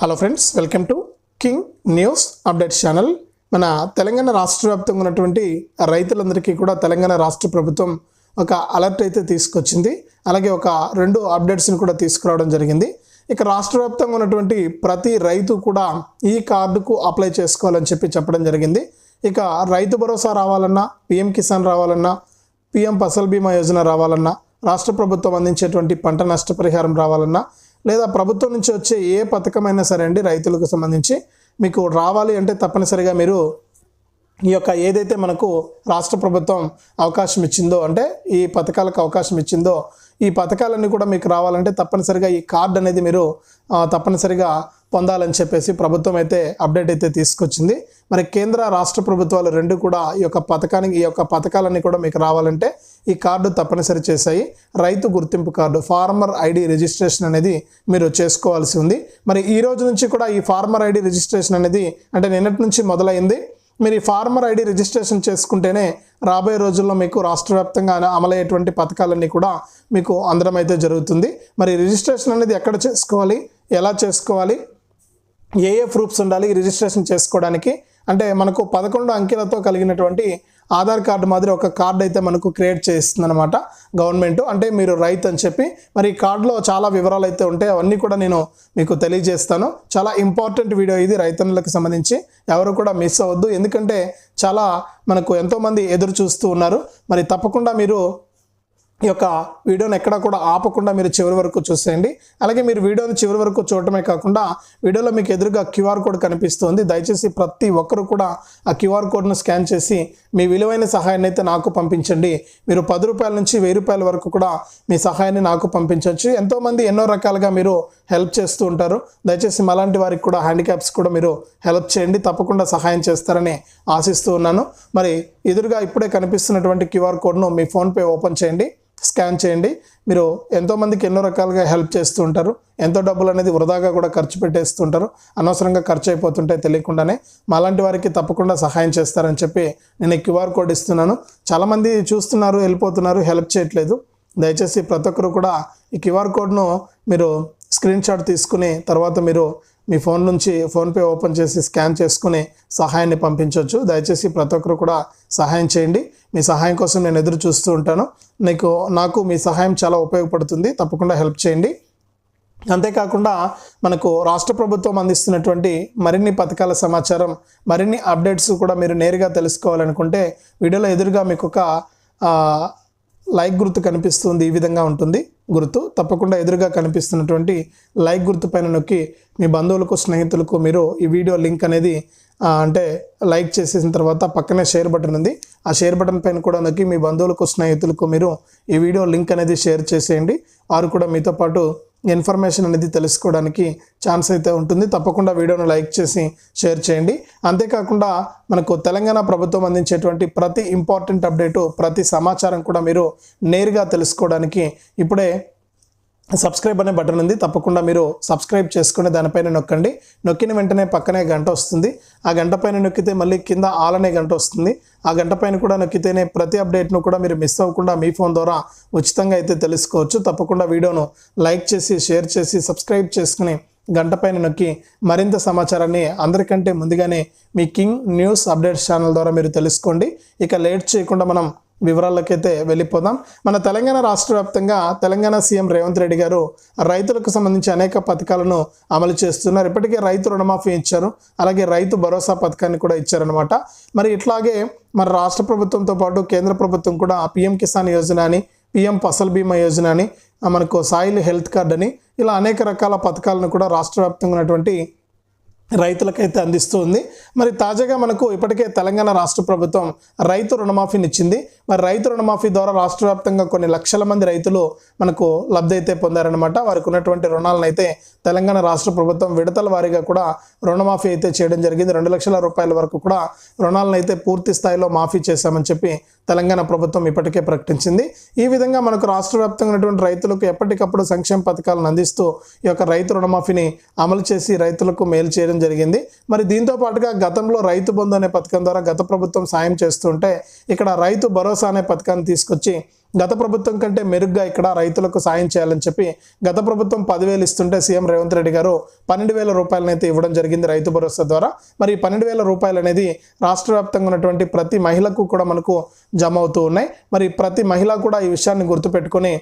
Hello friends welcome to King News update channel మన తెలంగాణ రాష్ట్ర వ్యాప్తంగా ఉన్నటువంటి రైతులందరికీ కూడా తెలంగాణ రాష్ట్ర ప్రభుత్వం ఒక అలర్ట్ అయితే తీసుకొచ్చింది. అలాగే ఒక రెండు అప్డేట్స్ని కూడా తీసుకురావడం జరిగింది. ఇక రాష్ట్ర వ్యాప్తంగా ఉన్నటువంటి ప్రతి రైతు కూడా ఈ కార్డుకు అప్లై చేసుకోవాలని చెప్పి చెప్పడం జరిగింది. ఇక రైతు భరోసా రావాలన్నా పిఎం కిసాన్ రావాలన్నా పిఎం ఫసల్ బీమా యోజన రావాలన్నా రాష్ట్ర ప్రభుత్వం అందించేటువంటి పంట నష్టపరిహారం రావాలన్నా లేదా ప్రభుత్వం నుంచి వచ్చే ఏ పథకమైనా సరే అండి రైతులకు సంబంధించి మీకు రావాలి అంటే తప్పనిసరిగా మీరు ఈ యొక్క ఏదైతే మనకు రాష్ట్ర ప్రభుత్వం అవకాశం ఇచ్చిందో అంటే ఈ పథకాలకు అవకాశం ఇచ్చిందో ఈ పథకాలన్నీ కూడా మీకు రావాలంటే తప్పనిసరిగా ఈ కార్డు అనేది మీరు తప్పనిసరిగా పొందాలని చెప్పేసి ప్రభుత్వం అయితే అప్డేట్ అయితే తీసుకొచ్చింది. మరి కేంద్ర రాష్ట్ర ప్రభుత్వాలు రెండు కూడా ఈ యొక్క పథకానికి ఈ యొక్క పథకాలన్నీ కూడా మీకు రావాలంటే ఈ కార్డు తప్పనిసరి చేశాయి. రైతు గుర్తింపు కార్డు ఫార్మర్ ఐడి రిజిస్ట్రేషన్ అనేది మీరు చేసుకోవాల్సి ఉంది. మరి ఈ రోజు నుంచి కూడా ఈ ఫార్మర్ ఐడి రిజిస్ట్రేషన్ అనేది అంటే నిన్నటి నుంచి మొదలైంది. మీరు ఈ ఫార్మర్ ఐడి రిజిస్ట్రేషన్ చేసుకుంటేనే రాబోయే రోజుల్లో మీకు రాష్ట్ర వ్యాప్తంగా అమలయ్యేటువంటి పథకాలన్నీ కూడా మీకు అందడం అయితే జరుగుతుంది. మరి రిజిస్ట్రేషన్ అనేది ఎక్కడ చేసుకోవాలి? ఎలా చేసుకోవాలి? ఏ ఏ ప్రూఫ్స్ ఉండాలి రిజిస్ట్రేషన్ చేసుకోవడానికి? అంటే మనకు పదకొండు అంకెలతో కలిగినటువంటి ఆధార్ కార్డు మాదిరి ఒక కార్డు అయితే మనకు క్రియేట్ చేస్తుంది అనమాట గవర్నమెంట్. అంటే మీరు రైతు అని చెప్పి మరి ఈ కార్డులో చాలా వివరాలు అయితే ఉంటాయి అవన్నీ కూడా నేను మీకు తెలియజేస్తాను. చాలా ఇంపార్టెంట్ వీడియో ఇది రైతన్నులకు సంబంధించి. ఎవరు కూడా మిస్ అవ్వద్దు. ఎందుకంటే చాలా మనకు ఎంతోమంది ఎదురు చూస్తూ ఉన్నారు. మరి తప్పకుండా మీరు ఈ యొక్క వీడియోని ఎక్కడ కూడా ఆపకుండా మీరు చివరి వరకు చూసేయండి. అలాగే మీరు వీడియోని చివరి వరకు చూడటమే కాకుండా వీడియోలో మీకు ఎదురుగా క్యూఆర్ కోడ్ కనిపిస్తుంది. దయచేసి ప్రతి ఒక్కరు కూడా ఆ క్యూఆర్ కోడ్ను స్కాన్ చేసి మీ విలువైన సహాయాన్ని అయితే నాకు పంపించండి. మీరు పది రూపాయల నుంచి వెయ్యి రూపాయల వరకు కూడా మీ సహాయాన్ని నాకు పంపించవచ్చు ఎంతోమంది ఎన్నో రకాలుగా మీరు హెల్ప్ చేస్తూ ఉంటారు. దయచేసి మలాంటి వారికి కూడా హ్యాండిక్యాప్స్ కూడా మీరు హెల్ప్ చేయండి. తప్పకుండా సహాయం చేస్తారని ఆశిస్తూ ఉన్నాను. మరి ఎదురుగా ఇప్పుడే కనిపిస్తున్నటువంటి క్యూఆర్ కోడ్ను మీ ఫోన్పే ఓపెన్ చేయండి. స్కాన్ చేయండి. మీరు ఎంతోమందికి ఎన్నో రకాలుగా హెల్ప్ చేస్తూ ఉంటారు. ఎంతో డబ్బులు అనేది వృధాగా కూడా ఖర్చు పెట్టేస్తుంటారు అనవసరంగా ఖర్చు అయిపోతుంటాయి తెలియకుండానే మాలాంటి వారికి తప్పకుండా సహాయం చేస్తారని చెప్పి నేను క్యూఆర్ కోడ్ ఇస్తున్నాను. చాలామంది చూస్తున్నారు వెళ్ళిపోతున్నారు హెల్ప్ చేయట్లేదు. దయచేసి ప్రతి ఒక్కరు కూడా ఈ క్యూఆర్ కోడ్ను మీరు స్క్రీన్ షాట్ తీసుకుని తర్వాత మీరు మీ ఫోన్ నుంచి ఫోన్పే ఓపెన్ చేసి స్కాన్ చేసుకుని సహాయాన్ని పంపించవచ్చు దయచేసి ప్రతి ఒక్కరు కూడా సహాయం చేయండి. మీ సహాయం కోసం నేను ఎదురు చూస్తూ ఉంటాను. నీకు నాకు మీ సహాయం చాలా ఉపయోగపడుతుంది. తప్పకుండా హెల్ప్ చేయండి. అంతేకాకుండా మనకు రాష్ట్ర ప్రభుత్వం అందిస్తున్నటువంటి మరిన్ని పథకాల సమాచారం మరిన్ని అప్డేట్స్ కూడా మీరు నేరుగా తెలుసుకోవాలనుకుంటే వీడియోలో ఎదురుగా మీకు ఒక లైక్ గుర్తు కనిపిస్తుంది. ఈ విధంగా ఉంటుంది. గుర్తు తప్పకుండా ఎదురుగా కనిపిస్తున్నటువంటి లైక్ గుర్తు పైన నొక్కి మీ బంధువులకు స్నేహితులకు మీరు ఈ వీడియో లింక్ అనేది అంటే లైక్ చేసేసిన తర్వాత పక్కనే షేర్ బటన్ ఉంది. ఆ షేర్ బటన్ పైన కూడా నొక్కి మీ బంధువులకు స్నేహితులకు మీరు ఈ వీడియో లింక్ అనేది షేర్ చేసేయండి. వారు కూడా మీతో పాటు ఇన్ఫర్మేషన్ అనేది తెలుసుకోవడానికి ఛాన్స్ అయితే ఉంటుంది. తప్పకుండా వీడియోను లైక్ చేసి షేర్ చేయండి. అంతేకాకుండా మనకు తెలంగాణ ప్రభుత్వం అందించేటువంటి ప్రతి ఇంపార్టెంట్ అప్డేటు ప్రతి సమాచారం కూడా మీరు నేరుగా తెలుసుకోవడానికి ఇప్పుడే సబ్స్క్రైబ్ అనే బటన్ ఉంది. తప్పకుండా మీరు సబ్స్క్రైబ్ చేసుకుని దానిపైన నొక్కండి. నొక్కిన వెంటనే పక్కనే గంట వస్తుంది. ఆ గంట పైన నొక్కితే మళ్ళీ కింద ఆల్ అనే గంట వస్తుంది. ఆ గంట పైన కూడా నొక్కితేనే ప్రతి అప్డేట్ను కూడా మీరు మిస్ అవ్వకుండా మీ ఫోన్ ద్వారా ఉచితంగా అయితే తెలుసుకోవచ్చు. తప్పకుండా వీడియోను లైక్ చేసి షేర్ చేసి సబ్స్క్రైబ్ చేసుకుని గంట పైన నొక్కి మరింత సమాచారాన్ని అందరికంటే ముందుగానే మీ కింగ్ న్యూస్ అప్డేట్స్ ఛానల్ ద్వారా మీరు తెలుసుకోండి. ఇక లేట్ చేయకుండా మనం వివరాలకైతే వెళ్ళిపోదాం. మన తెలంగాణ రాష్ట్ర వ్యాప్తంగా తెలంగాణ సీఎం రేవంత్ రెడ్డి గారు రైతులకు సంబంధించి అనేక పథకాలను అమలు చేస్తున్నారు. ఇప్పటికే రైతు రుణమాఫీ ఇచ్చారు. అలాగే రైతు భరోసా పథకాన్ని కూడా ఇచ్చారనమాట మరి ఇట్లాగే మన రాష్ట్ర ప్రభుత్వంతో పాటు కేంద్ర ప్రభుత్వం కూడా పిఎం కిసాన్ యోజన అని పిఎం ఫసల్ బీమా యోజన అని మనకు సాయిల్ హెల్త్ కార్డ్ అని ఇలా అనేక రకాల పథకాలను కూడా రాష్ట్ర వ్యాప్తంగా ఉన్నటువంటి రైతులకైతే అందిస్తుంది. మరి తాజాగా మనకు ఇప్పటికే తెలంగాణ రాష్ట్ర ప్రభుత్వం రైతు రుణమాఫీని ఇచ్చింది మరి రైతు రుణమాఫీ ద్వారా రాష్ట్ర వ్యాప్తంగా కొన్ని లక్షల మంది రైతులు మనకు లబ్ధి అయితే పొందారనమాట వారికి ఉన్నటువంటి రుణాలను అయితే తెలంగాణ రాష్ట్ర ప్రభుత్వం విడతల వారీగా కూడా రుణమాఫీ అయితే చేయడం జరిగింది. రెండు లక్షల రూపాయల వరకు కూడా రుణాలను అయితే పూర్తి స్థాయిలో మాఫీ చేశామని చెప్పి తెలంగాణ ప్రభుత్వం ఇప్పటికే ప్రకటించింది. ఈ విధంగా మనకు రాష్ట్ర వ్యాప్తంగా ఉన్నటువంటి రైతులకు ఎప్పటికప్పుడు సంక్షేమ పథకాలను అందిస్తూ ఈ యొక్క రైతు రుణమాఫీని అమలు చేసి రైతులకు మేలు చేయడం జరిగింది. మరి దీంతో పాటుగా గతంలో రైతు బంధు అనే పథకం ద్వారా గత ప్రభుత్వం సాయం చేస్తుంటే ఇక్కడ రైతు భరోసా అనే పథకాన్ని తీసుకొచ్చి గత ప్రభుత్వం కంటే మెరుగ్గా ఇక్కడ రైతులకు సాయం చేయాలని చెప్పి గత ప్రభుత్వం పదివేలు ఇస్తుంటే సీఎం రేవంత్ రెడ్డి గారు పన్నెండు వేల రూపాయలనైతే ఇవ్వడం జరిగింది రైతు భరోసా ద్వారా. మరి ఈ పన్నెండు వేల రూపాయలు అనేది రాష్ట్ర వ్యాప్తంగా ఉన్నటువంటి ప్రతి మహిళకు కూడా మనకు జమ అవుతూ ఉన్నాయి. మరి ప్రతి మహిళ కూడా ఈ విషయాన్ని గుర్తుపెట్టుకొని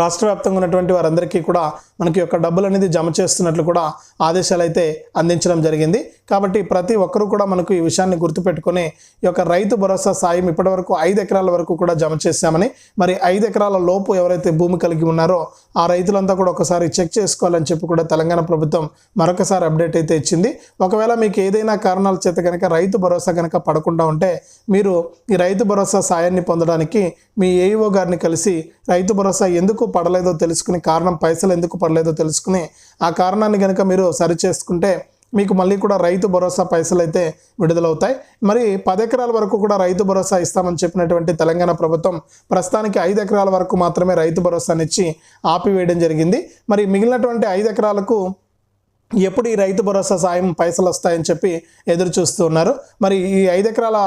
రాష్ట్ర వ్యాప్తంగా ఉన్నటువంటి వారందరికీ కూడా మనకి యొక్క డబ్బులు అనేది జమ చేస్తున్నట్లు కూడా ఆదేశాలు అయితే అందించడం జరిగింది. కాబట్టి ప్రతి ఒక్కరూ కూడా మనకు ఈ విషయాన్ని గుర్తుపెట్టుకొని ఈ యొక్క రైతు భరోసా సాయం ఇప్పటివరకు ఐదు ఎకరాల వరకు కూడా జమ చేశామని మరి ఐదు ఎకరాల లోపు ఎవరైతే భూమి కలిగి ఉన్నారో ఆ రైతులంతా కూడా ఒకసారి చెక్ చేసుకోవాలని చెప్పి కూడా తెలంగాణ ప్రభుత్వం మరొకసారి అప్డేట్ అయితే ఇచ్చింది. ఒకవేళ మీకు ఏదైనా కారణాల చేత కనుక రైతు భరోసా కనుక పడకుండా ఉంటే మీరు ఈ రైతు భరోసా సాయాన్ని పొందడానికి మీ ఏఈఓ గారిని కలిసి రైతు భరోసా ఎందుకు పడలేదో తెలుసుకుని కారణం పైసలు ఎందుకు పడలేదో తెలుసుకుని ఆ కారణాన్ని కనుక మీరు సరి చేసుకుంటే మీకు మళ్ళీ కూడా రైతు భరోసా పైసలు అయితే విడుదలవుతాయి. మరి పది ఎకరాల వరకు కూడా రైతు భరోసా ఇస్తామని చెప్పినటువంటి తెలంగాణ ప్రభుత్వం ప్రస్తుతానికి ఐదు ఎకరాల వరకు మాత్రమే రైతు భరోసానిచ్చి ఆపివేయడం జరిగింది. మరి మిగిలినటువంటి ఐదు ఎకరాలకు ఎప్పుడు ఈ రైతు భరోసా సాయం పైసలు వస్తాయని చెప్పి ఎదురు చూస్తూ ఉన్నారు. మరి ఈ ఐదు ఎకరాల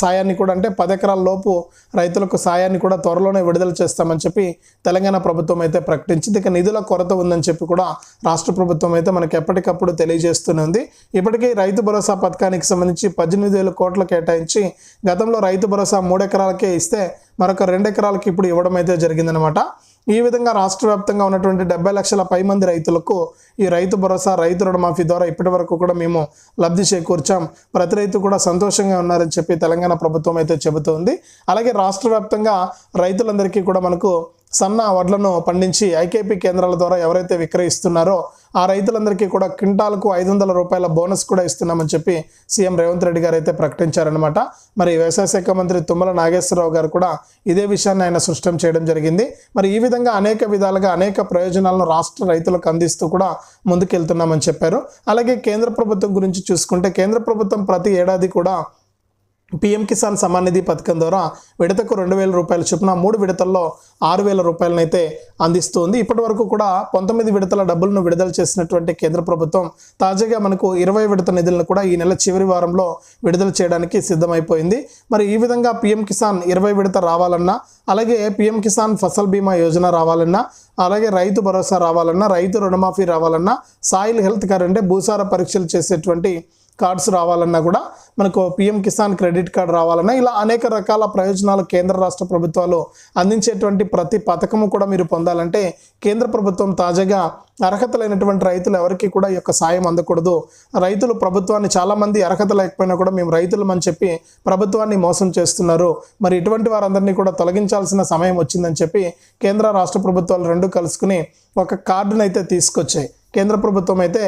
సాయాన్ని కూడా అంటే పది ఎకరాల లోపు రైతులకు సాయాన్ని కూడా త్వరలోనే విడుదల చేస్తామని చెప్పి తెలంగాణ ప్రభుత్వం అయితే ప్రకటించింది. ఇక నిధుల కొరత ఉందని చెప్పి కూడా రాష్ట్ర ప్రభుత్వం అయితే మనకి ఎప్పటికప్పుడు తెలియజేస్తూనే ఉంది. ఇప్పటికీ రైతు భరోసా పథకానికి సంబంధించి పద్దెనిమిది వేల కోట్లు కేటాయించి గతంలో రైతు భరోసా మూడు ఎకరాలకే ఇస్తే మరొక రెండు ఎకరాలకి ఇప్పుడు ఇవ్వడం అయితే జరిగిందనమాట ఈ విధంగా రాష్ట్ర వ్యాప్తంగా ఉన్నటువంటి డెబ్బై లక్షల పై మంది రైతులకు ఈ రైతు భరోసా రైతు రుణమాఫీ ద్వారా ఇప్పటి వరకు కూడా మేము లబ్ధి చేకూర్చాం. ప్రతి రైతు కూడా సంతోషంగా ఉన్నారని చెప్పి తెలంగాణ ప్రభుత్వం అయితే చెబుతోంది. అలాగే రాష్ట్ర వ్యాప్తంగా రైతులందరికీ కూడా మనకు సన్న వడ్లను పండించి ఐకేపీ కేంద్రాల ద్వారా ఎవరైతే విక్రయిస్తున్నారో ఆ రైతులందరికీ కూడా క్వింటాల్కు ఐదు వందల రూపాయల బోనస్ కూడా ఇస్తున్నామని చెప్పి సీఎం రేవంత్ రెడ్డి గారు అయితే ప్రకటించారనమాట మరి వ్యవసాయ శాఖ మంత్రి తుమ్మల నాగేశ్వరరావు గారు కూడా ఇదే విషయాన్ని ఆయన స్పష్టం చేయడం జరిగింది. మరి ఈ విధంగా అనేక విధాలుగా అనేక ప్రయోజనాలను రాష్ట్ర రైతులకు అందిస్తూ కూడా ముందుకెళ్తున్నామని చెప్పారు. అలాగే కేంద్ర ప్రభుత్వం గురించి చూసుకుంటే కేంద్ర ప్రభుత్వం ప్రతి ఏడాది కూడా పిఎం కిసాన్ సమాన్ నిధి పథకం ద్వారా విడతకు రెండు వేల రూపాయల చొప్పున మూడు విడతల్లో ఆరు వేల రూపాయలనైతే అందిస్తుంది. ఇప్పటి వరకు కూడా పంతొమ్మిది విడతల డబ్బులను విడుదల చేసినటువంటి కేంద్ర ప్రభుత్వం తాజాగా మనకు ఇరవై విడత నిధులను కూడా ఈ నెల చివరి వారంలో విడుదల చేయడానికి సిద్ధమైపోయింది. మరి ఈ విధంగా పిఎం కిసాన్ ఇరవై విడత రావాలన్నా అలాగే పిఎం కిసాన్ ఫసల్ బీమా యోజన రావాలన్నా అలాగే రైతు భరోసా రావాలన్నా రైతు రుణమాఫీ రావాలన్నా సాయిల్ హెల్త్ కార్డ్ అంటే భూసార పరీక్షలు చేసేటువంటి కార్డ్స్ రావాలన్నా కూడా మనకు పిఎం కిసాన్ క్రెడిట్ కార్డ్ రావాలన్నా ఇలా అనేక రకాల ప్రయోజనాలు కేంద్ర రాష్ట్ర ప్రభుత్వాలు అందించేటువంటి ప్రతి పథకము కూడా మీరు పొందాలంటే కేంద్ర ప్రభుత్వం తాజాగా అర్హత లేనటువంటి రైతులు ఎవరికి కూడా ఈ యొక్క సాయం అందకూడదు. రైతులు ప్రభుత్వాన్ని చాలామంది అర్హత లేకపోయినా కూడా మేము రైతులమని చెప్పి ప్రభుత్వాన్ని మోసం చేస్తున్నారు. మరి ఇటువంటి వారందరినీ కూడా తొలగించాల్సిన సమయం వచ్చిందని చెప్పి కేంద్ర రాష్ట్ర ప్రభుత్వాలు రెండు కలుసుకుని ఒక కార్డునైతే తీసుకొచ్చాయి. కేంద్ర ప్రభుత్వం అయితే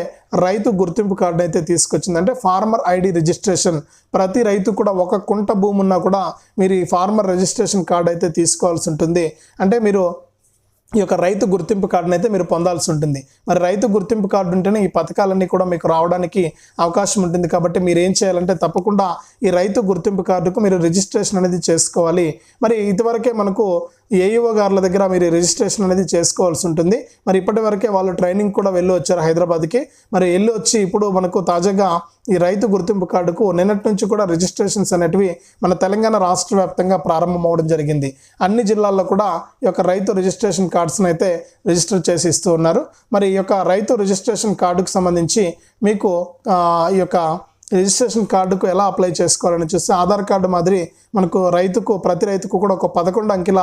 రైతు గుర్తింపు కార్డు అయితే తీసుకొచ్చింది. అంటే ఫార్మర్ ఐడి రిజిస్ట్రేషన్. ప్రతి రైతు కూడా ఒక కుంట భూమి ఉన్నా కూడా మీరు ఈ ఫార్మర్ రిజిస్ట్రేషన్ కార్డు అయితే తీసుకోవాల్సి ఉంటుంది. అంటే మీరు ఈ యొక్క రైతు గుర్తింపు కార్డును అయితే మీరు పొందాల్సి ఉంటుంది. మరి రైతు గుర్తింపు కార్డు ఉంటేనే ఈ పథకాలన్నీ కూడా మీకు రావడానికి అవకాశం ఉంటుంది. కాబట్టి మీరు ఏం చేయాలంటే తప్పకుండా ఈ రైతు గుర్తింపు కార్డుకు మీరు రిజిస్ట్రేషన్ అనేది చేసుకోవాలి. మరి ఇదివరకే మనకు ఏఈఓ గారుల దగ్గర మీరు రిజిస్ట్రేషన్ అనేది చేసుకోవాల్సి ఉంటుంది. మరి ఇప్పటి వరకే వాళ్ళు ట్రైనింగ్ కూడా వెళ్ళి వచ్చారు హైదరాబాద్కి. మరి వెళ్ళి వచ్చి ఇప్పుడు మనకు తాజాగా ఈ రైతు గుర్తింపు కార్డుకు నిన్నటి నుంచి కూడా రిజిస్ట్రేషన్స్ అనేటివి మన తెలంగాణ రాష్ట్ర వ్యాప్తంగా ప్రారంభం అవడం జరిగింది. అన్ని జిల్లాల్లో కూడా ఈ యొక్క రైతు రిజిస్ట్రేషన్ కార్డ్స్ని అయితే రిజిస్టర్ చేసి ఇస్తూ ఉన్నారు. మరి ఈ యొక్క రైతు రిజిస్ట్రేషన్ కార్డుకు సంబంధించి మీకు ఈ యొక్క రిజిస్ట్రేషన్ కార్డుకు ఎలా అప్లై చేసుకోవాలని చూస్తే ఆధార్ కార్డు మాదిరి మనకు రైతుకు ప్రతి రైతుకు కూడా ఒక పదకొండు అంకెల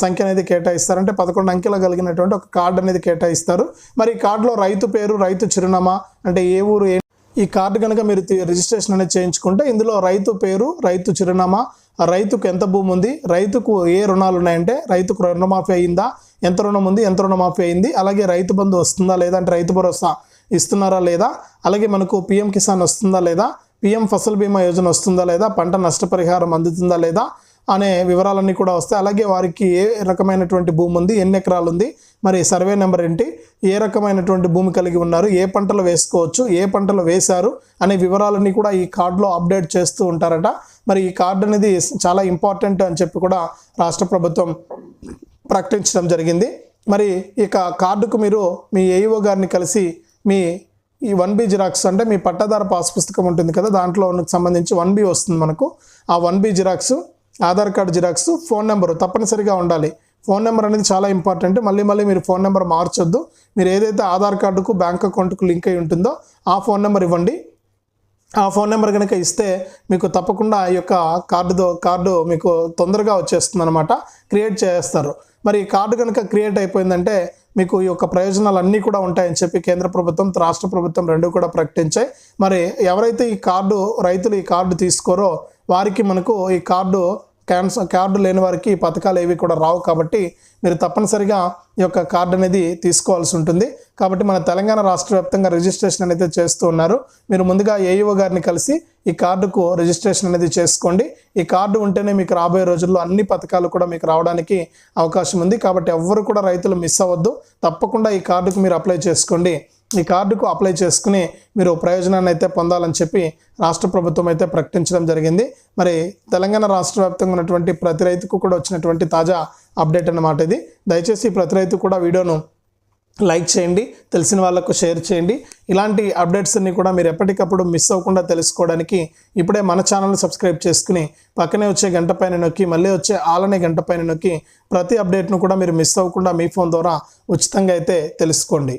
సంఖ్య అనేది కేటాయిస్తారు. అంటే పదకొండు అంకెలు కలిగినటువంటి ఒక కార్డు అనేది కేటాయిస్తారు. మరి ఈ కార్డులో రైతు పేరు రైతు చిరునామా అంటే ఏ ఊరు ఏ ఈ కార్డు కనుక మీరు రిజిస్ట్రేషన్ అనేది చేయించుకుంటే ఇందులో రైతు పేరు రైతు చిరునామా రైతుకు ఎంత భూమి ఉంది రైతుకు ఏ రుణాలు ఉన్నాయంటే రైతుకు రుణమాఫీ అయిందా ఎంత రుణం ఉంది ఎంత రుణమాఫీ అయింది అలాగే రైతు బంధు వస్తుందా లేదా అంటే రైతు భరోసా ఇస్తున్నారా లేదా? అలాగే మనకు పిఎం కిసాన్ వస్తుందా లేదా? పిఎం ఫసల్ బీమా యోజన వస్తుందా లేదా? పంట నష్టపరిహారం అందుతుందా లేదా? అనే వివరాలన్నీ కూడా వస్తాయి. అలాగే వారికి ఏ రకమైనటువంటి భూమి ఉంది? ఎన్ని ఎకరాలు ఉంది? మరి సర్వే నెంబర్ ఏంటి? ఏ రకమైనటువంటి భూమి కలిగి ఉన్నారు? ఏ పంటలు వేసుకోవచ్చు? ఏ పంటలు వేశారు? అనే వివరాలన్నీ కూడా ఈ కార్డులో అప్డేట్ చేస్తూ ఉంటారట. మరి ఈ కార్డు అనేది చాలా ఇంపార్టెంట్ అని చెప్పి కూడా రాష్ట్ర ప్రభుత్వం ప్రకటించడం జరిగింది. మరి ఇక కార్డుకు మీరు మీ ఏఈఓ గారిని కలిసి మీ ఈ వన్ బి జిరాక్స్ అంటే మీ పట్టాదార పాస్ పుస్తకం ఉంటుంది కదా దాంట్లో సంబంధించి వన్ బి వస్తుంది మనకు. ఆ one B xerox Aadhaar card xerox phone number తప్పనిసరిగా ఉండాలి. ఫోన్ నెంబర్ అనేది చాలా ఇంపార్టెంట్. మళ్ళీ మళ్ళీ మీరు ఫోన్ నెంబర్ మార్చొద్దు. మీరు ఏదైతే ఆధార్ కార్డుకు బ్యాంక్ అకౌంట్కు లింక్ అయి ఉంటుందో ఆ ఫోన్ నెంబర్ ఇవ్వండి. ఆ ఫోన్ నెంబర్ కనుక ఇస్తే మీకు తప్పకుండా ఈ యొక్క కార్డుతో కార్డు మీకు తొందరగా వచ్చేస్తుంది అనమాట క్రియేట్ చేస్తారు మరి ఈ కార్డు కనుక క్రియేట్ అయిపోయిందంటే మీకు ఈ యొక్క ప్రయోజనాలు అన్నీ కూడా ఉంటాయని చెప్పి కేంద్ర ప్రభుత్వం రాష్ట్ర ప్రభుత్వం రెండు కూడా ప్రకటించాయి. మరి ఎవరైతే ఈ కార్డు రైతులు ఈ కార్డు తీసుకోరో వారికి మనకు ఈ కార్డు క్యాన్సర్ కార్డు లేని వారికి ఈ పథకాలు ఏవి కూడా రావు కాబట్టి మీరు తప్పనిసరిగా ఈ యొక్క కార్డు అనేది తీసుకోవాల్సి ఉంటుంది. కాబట్టి మన తెలంగాణ రాష్ట్ర వ్యాప్తంగా రిజిస్ట్రేషన్ అనేది చేస్తూ ఉన్నారు. మీరు ముందుగా ఏఈఓ గారిని కలిసి ఈ కార్డుకు రిజిస్ట్రేషన్ అనేది చేసుకోండి. ఈ కార్డు ఉంటేనే మీకు రాబోయే రోజుల్లో అన్ని పథకాలు కూడా మీకు రావడానికి అవకాశం ఉంది. కాబట్టి ఎవ్వరు కూడా రైతులు మిస్ అవ్వద్దు. తప్పకుండా ఈ కార్డుకు మీరు అప్లై చేసుకోండి. ఈ కార్డుకు అప్లై చేసుకుని మీరు ప్రయోజనాన్ని అయితే పొందాలని చెప్పి రాష్ట్ర ప్రభుత్వం అయితే ప్రకటించడం జరిగింది. మరి తెలంగాణ రాష్ట్ర వ్యాప్తంగా ఉన్నటువంటి ప్రతి రైతుకు కూడా వచ్చినటువంటి తాజా అప్డేట్ అన్నమాట ఇది. దయచేసి ప్రతి రైతు కూడా వీడియోను లైక్ చేయండి తెలిసిన వాళ్ళకు షేర్ చేయండి. ఇలాంటి అప్డేట్స్ అన్ని కూడా మీరు ఎప్పటికప్పుడు మిస్ అవ్వకుండా తెలుసుకోవడానికి ఇప్పుడే మన ఛానల్ని సబ్స్క్రైబ్ చేసుకుని పక్కనే వచ్చే గంట పైన నొక్కి మళ్ళీ వచ్చే ఆలనే గంట పైన నొక్కి ప్రతి అప్డేట్ను కూడా మీరు మిస్ అవ్వకుండా మీ ఫోన్ ద్వారా ఉచితంగా అయితే తెలుసుకోండి.